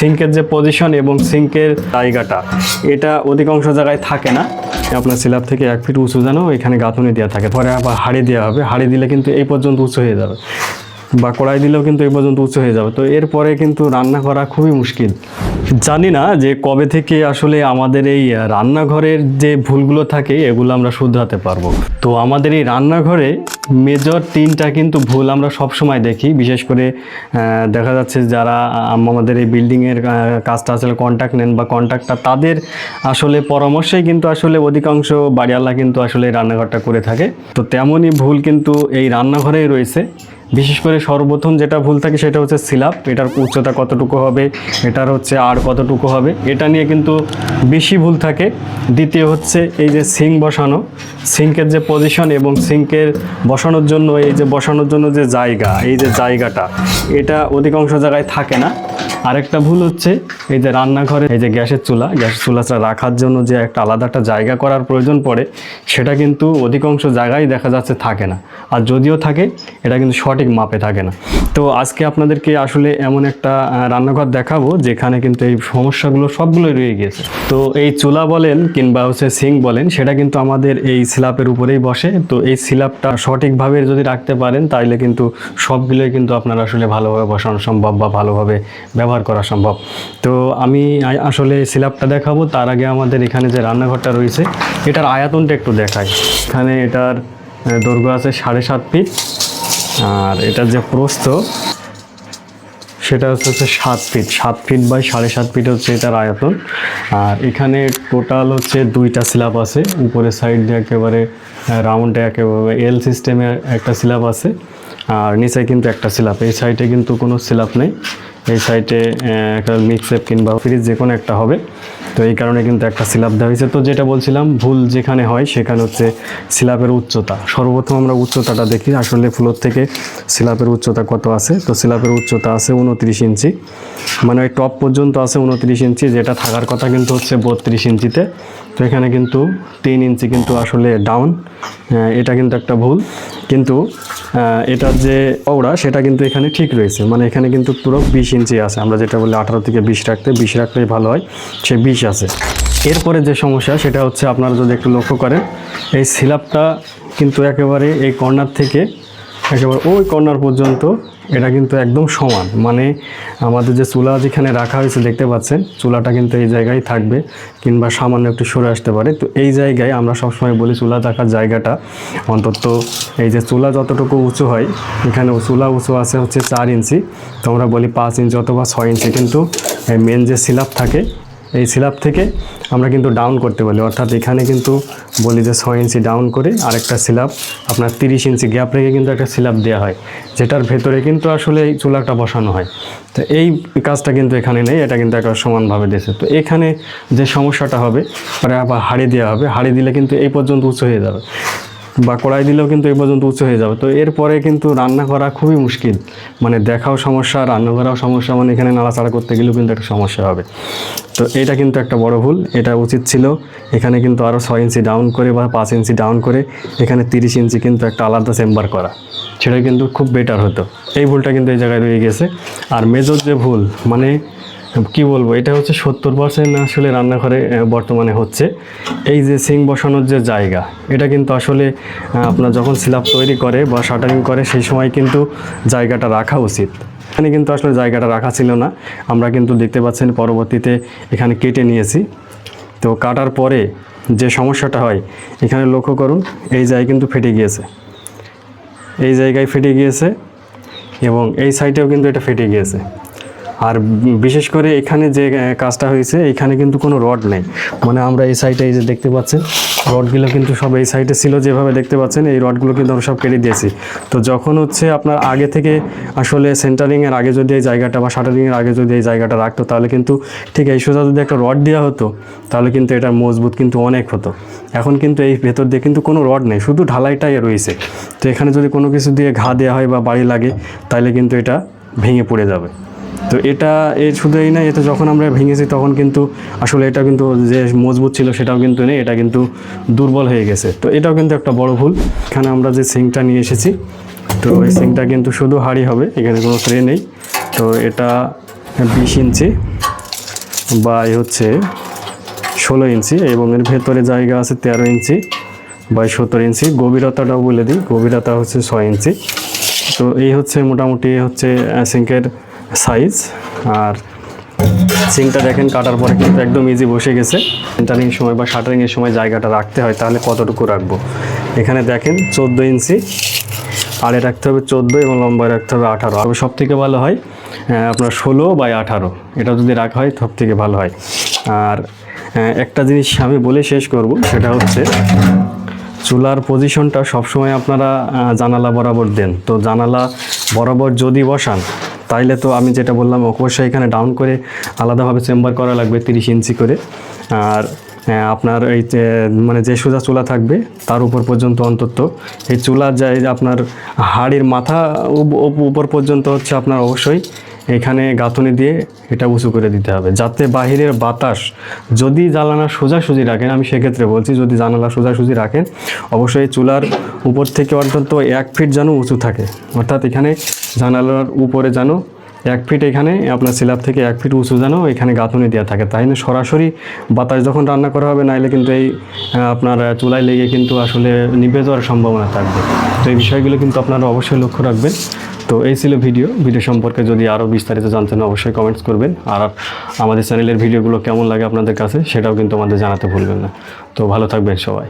সিঙ্কের যে পজিশন এবং সিঙ্কের জায়গাটা, এটা অধিকাংশ জায়গায় থাকে না। আপনার সিলাব থেকে এক ফিট উঁচু যেন এখানে গাঁথনি দেওয়া থাকে। পরে আবার হাড়ি দেওয়া হবে। হাড়ি দিলে কিন্তু এই পর্যন্ত উঁচু হয়ে যাবে। বা কড়াই দিলেও কিন্তু এই পর্যন্ত উঁচু হয়ে যাবে। তো এরপরে কিন্তু রান্না করা খুবই মুশকিল। জানি না যে কবে থেকে আসলে আমাদের এই রান্নাঘরের যে ভুলগুলো থাকে, এগুলো আমরা শুধরাতে পারব। তো আমাদের এই রান্নাঘরে মেজর তিনটা কিন্তু ভুল আমরা সব সময় দেখি। বিশেষ করে দেখা যাচ্ছে যারা আমাদের এই বিল্ডিংয়ের কাজটা আসলে কন্ট্যাক্ট নেন বা কন্ট্যাক্টটা তাদের আসলে পরামর্শেই কিন্তু আসলে অধিকাংশ বাড়িওয়ালা কিন্তু আসলে রান্নাঘরটা করে থাকে। তো তেমনই ভুল কিন্তু এই রান্নাঘরেই রয়েছে। বিশেষ করে সর্বপ্রথম যেটা ভুল থাকে সেটা হচ্ছে সিলাপ, এটার উচ্চতা কতটুকু হবে, এটার হচ্ছে আর কতটুকু হবে, এটা নিয়ে কিন্তু বেশি ভুল থাকে। দ্বিতীয় হচ্ছে এই যে সিঙ্ক বসানো, সিঙ্কের যে পজিশন এবং সিঙ্কের বসানোর জন্য, এই যে বসানোর জন্য যে জায়গা, এই যে জায়গাটা, এটা অধিকাংশ জায়গায় থাকে না। আরেকটা ভুল হচ্ছে, এই যে রান্নাঘরে, এই যে গ্যাসের চুলা, গ্যাসের চুলাটা রাখার জন্য যে একটা আলাদা একটা জায়গা করার প্রয়োজন পড়ে, সেটা কিন্তু অধিকাংশ জায়গায় দেখা যাচ্ছে থাকে না। আর যদিও থাকে, এটা কিন্তু সঠিক মাপে থাকে না। তো আজকে আপনাদেরকে আসলে এমন একটা রান্নাঘর দেখাবো, যেখানে কিন্তু এই সমস্যাগুলো সবগুলোই রয়ে গিয়েছে। তো এই চুলা বলেন কিংবা হচ্ছে সিং বলেন, সেটা কিন্তু আমাদের এই স্ল্যাপের উপরেই বসে। তো এই স্ল্যাপটা সঠিকভাবে যদি রাখতে পারেন তাহলে কিন্তু সবগুলোই কিন্তু আপনার আসলে ভালোভাবে বসানো সম্ভব বা ভালোভাবে ব্যবহার করা সম্ভব। তো আমি আসলে সিলাপটা দেখাবো। তার আগে আমাদের এখানে যে রান্নাঘরটা রয়েছে, এটার আয়াতনটা একটু দেখাই। এখানে এটার দৈর্ঘ্য আছে সাড়ে সাত ফিট। আর এটার যে প্রস্থ, সেটা হচ্ছে সাত ফিট। সাত ফিট বাই সাড়ে সাত ফিট হচ্ছে এটার আয়তন। আর এখানে টোটাল হচ্ছে দুইটা স্ল্যাব আছে। উপরের সাইড দিয়ে একেবারে রাউন্ডে একেবারে এল সিস্টেমের একটা স্ল্যাব আছে। আর নিচে কিন্তু একটা স্ল্যাব এই সাইডে কিন্তু কোনো স্ল্যাব নেই। এই সাইডে একটা মিক্সেপ কিংবা ফ্রিজ যে কোনো একটা হবে। তো এই কারণে কিন্তু একটা স্ল্যাব দেওয়া হয়েছে। তো যেটা বলছিলাম, ভুল যেখানে হয় সেখানে হচ্ছে স্ল্যাবের উচ্চতা। সর্বপ্রথম আমরা উচ্চতাটা দেখি। আসলে ফ্লোর থেকে স্ল্যাবের উচ্চতা কত আছে? তো স্ল্যাবের উচ্চতা আছে উনত্রিশ ইঞ্চি। মানে ওই টপ পর্যন্ত আছে উনত্রিশ ইঞ্চি। যেটা থাকার কথা কিন্তু হচ্ছে বত্রিশ ইঞ্চিতে। তো এখানে কিন্তু তিন ইঞ্চি কিন্তু আসলে ডাউন এটা কিন্তু একটা ভুল। কিন্তু এটার যে ওরা সেটা কিন্তু এখানে ঠিক রয়েছে। মানে এখানে কিন্তু পুরো বিশ ইঞ্চি আছে। আমরা যেটা বলি আঠারো থেকে বিশ রাখতে, বিশ রাখলেই ভালো হয়, সে বিশ আছে। এরপরে যে সমস্যা, সেটা হচ্ছে আপনারা যদি একটু লক্ষ্য করেন, এই সিলাপটা কিন্তু একেবারে এই কর্নার থেকে একেবারে ওই কর্নার পর্যন্ত এটা কিন্তু একদম সমান। মানে আমাদের যে চুলা যেখানে রাখা হয়েছে, দেখতে পাচ্ছেন, চুলাটা কিন্তু এই জায়গায় থাকবে কিংবা সামান্য একটু সরে আসতে পারে। তো এই জায়গায় আমরা সবসময় বলি চুলা থাকার জায়গাটা। অন্তত এই যে চুলা যতটুকু উঁচু হয়, এখানে চুলা উঁচু আছে হচ্ছে চার ইঞ্চি। তো আমরা বলি পাঁচ ইঞ্চি অথবা ছয় ইঞ্চি। কিন্তু মেন যে সিলাপ থাকে এই স্ল্যাব থেকে আমরা কিন্তু ডাউন করতে বলি অর্থাৎ এখানে কিন্তু বলি যে ছয় ইঞ্চি ডাউন করে আরেকটা স্ল্যাব আপনার তিরিশ ইঞ্চি গ্যাপ রেখে কিন্তু একটা স্ল্যাব দেওয়া হয়, যেটার ভেতরে কিন্তু আসলে এই চুলাটা বসানো হয়। তো এই কাজটা কিন্তু এখানে নেই, এটা কিন্তু একটা সমানভাবে দিয়েছে। তো এখানে যে সমস্যাটা হবে পরে আবার হাড়ি দেওয়া হবে, হাড়ি দিলে কিন্তু এই পর্যন্ত উঁচু হয়ে যাবে। বা কড়াই দিলেও কিন্তু এই পর্যন্ত উঁচু হয়ে যাবে। তো এরপরে কিন্তু রান্না করা খুবই মুশকিল। মানে দেখাও সমস্যা, রান্না করাও সমস্যা মানে এখানে নাড়াচাড়া করতে গেলেও কিন্তু একটা সমস্যা হবে। তো এটা কিন্তু একটা বড় ভুল। এটা উচিত ছিল এখানে কিন্তু আরও ছয় ইঞ্চি ডাউন করে বা পাঁচ ইঞ্চি ডাউন করে এখানে তিরিশ ইঞ্চি কিন্তু একটা আলাদা চেম্বার করা। সেটা কিন্তু খুব বেটার হতো। এই ভুলটা কিন্তু এই জায়গায় রয়ে গেছে। আর মেজর যে ভুল মানে কি বলব, এটা হচ্ছে সত্তর পার্সেন্ট আসলে রান্নাঘরে বর্তমানে হচ্ছে। এই যে সিং বসানোর যে জায়গা, এটা কিন্তু আসলে আপনার যখন স্ল্যাব তৈরি করে বা শাটারিং করে, সেই সময় কিন্তু জায়গাটা রাখা উচিত। এখানে কিন্তু আসলে জায়গাটা রাখা ছিল না। আমরা কিন্তু দেখতে পাচ্ছেন পরবর্তীতে এখানে কেটে নিয়েছি। তো কাটার পরে যে সমস্যাটা হয়, এখানে লক্ষ্য করুন, এই জায়গায় কিন্তু ফেটে গিয়েছে। এই জায়গায় ফেটে গিয়েছে এবং এই সাইডেও কিন্তু এটা ফেটে গিয়েছে। আর বিশেষ করে এখানে যে কাজটা হয়েছে, এখানে কিন্তু কোনো রড নেই। মানে আমরা এই সাইডে এই যে দেখতে পাচ্ছেন, রডগুলো কিন্তু সব এই সাইডে ছিল যেভাবে দেখতে পাচ্ছেন, এই রডগুলো কিন্তু আমরা সব কেটে দিয়েছি। তো যখন হচ্ছে আপনার আগে থেকে আসলে সেন্টারিংয়ের আগে যদি এই জায়গাটা বা শাটারিংয়ের আগে যদি এই জায়গাটা রাখতো, তাহলে কিন্তু ঠিক এই সোজা যদি একটা রড দেওয়া হতো, তাহলে কিন্তু এটা মজবুত কিন্তু অনেক হতো। এখন কিন্তু এই ভেতর দিয়ে কিন্তু কোনো রড নেই, শুধু ঢালাইটাই রয়েছে। তো এখানে যদি কোনো কিছু দিয়ে ঘা দেওয়া হয় বা বাড়ি লাগে, তাহলে কিন্তু এটা ভেঙে পড়ে যাবে। তো এটা, এ শুধু এই না এটা যখন আমরা ভেঙেছি তখন কিন্তু আসলে এটা কিন্তু যে মজবুত ছিল সেটাও কিন্তু নেই, এটা কিন্তু দুর্বল হয়ে গেছে। তো এটাও কিন্তু একটা বড় ভুল। এখানে আমরা যে সিঙ্কটা নিয়ে এসেছি, তো এই সিঙ্কটা কিন্তু শুধু হাড়ি হবে, এখানে কোনো ট্রে নেই। তো এটা বিশ ইঞ্চি বাই হচ্ছে ষোলো ইঞ্চি এবং এর ভেতরে জায়গা আছে তেরো ইঞ্চি বাই সতেরো ইঞ্চি। গভীরতাটাও বলে দিই, গভীরতা হচ্ছে ছয় ইঞ্চি। তো এই হচ্ছে মোটামুটি হচ্ছে সিঙ্কের সাইজ আর সিঙ্কটা দেখেন, কাটার পরে কিন্তু একদম ইজি বসে গেছে। সেন্টারিং সময় বা শাটারিংয়ের সময় জায়গাটা রাখতে হয়, তাহলে কতটুকু রাখব? এখানে দেখেন, চোদ্দ ইঞ্চি। আড়ে রাখতে হবে চোদ্দ এবং লম্বায় রাখতে হবে আঠারো। আর সব থেকে ভালো হয় আপনার ষোলো বাই আঠারো। এটা যদি রাখা হয় সব থেকে ভালো হয়। আর একটা জিনিস আমি বলে শেষ করব, সেটা হচ্ছে চুলার পজিশনটা সবসময় আপনারা জানালা বরাবর দেন। তো জানালা বরাবর যদি বসান তাইলে তো আমি যেটা বললাম, অবশ্যই এখানে ডাউন করে আলাদাভাবে চেম্বার করা লাগবে তিরিশ ইঞ্চি করে। আর আপনার এই মানে যে সোজা চুলা থাকবে, তার উপর পর্যন্ত অন্তত। এই চুলা যায় আপনার হাড়ির মাথা উপ- উপ- উপর পর্যন্ত হচ্ছে আপনার অবশ্যই এখানে গাঁথনি দিয়ে এটা উঁচু করে দিতে হবে, যাতে বাহিরের বাতাস যদি জানালা সোজাসুজি রাখেন, আমি সেক্ষেত্রে বলছি যদি জানালা সোজাসুজি রাখেন, অবশ্যই চুলার উপর থেকে অন্তত এক ফিট যেন উঁচু থাকে। অর্থাৎ এখানে জানালার উপরে যেন এক ফিট এখানে, আপনার স্ল্যাব থেকে এক ফিট উঁচু যেন এখানে গাঁথনি দেওয়া থাকে। তাই না? সরাসরি বাতাস যখন রান্না করা হবে, নাইলে কিন্তু এই আপনার চুলায় লেগে কিন্তু আসলে নিভে যাওয়ার সম্ভাবনা থাকবে। তো এই বিষয়গুলো কিন্তু আপনারা অবশ্যই লক্ষ্য রাখবেন। তো এই ছিল ভিডিও। ভিডিও সম্পর্কে যদি আরও বিস্তারিত জানতে না অবশ্যই কমেন্টস করবেন। আর আমাদের চ্যানেলের ভিডিওগুলো কেমন লাগে আপনাদের কাছে, সেটাও কিন্তু আমাদের জানাতে ভুলবেন না। তো ভালো থাকবেন সবাই।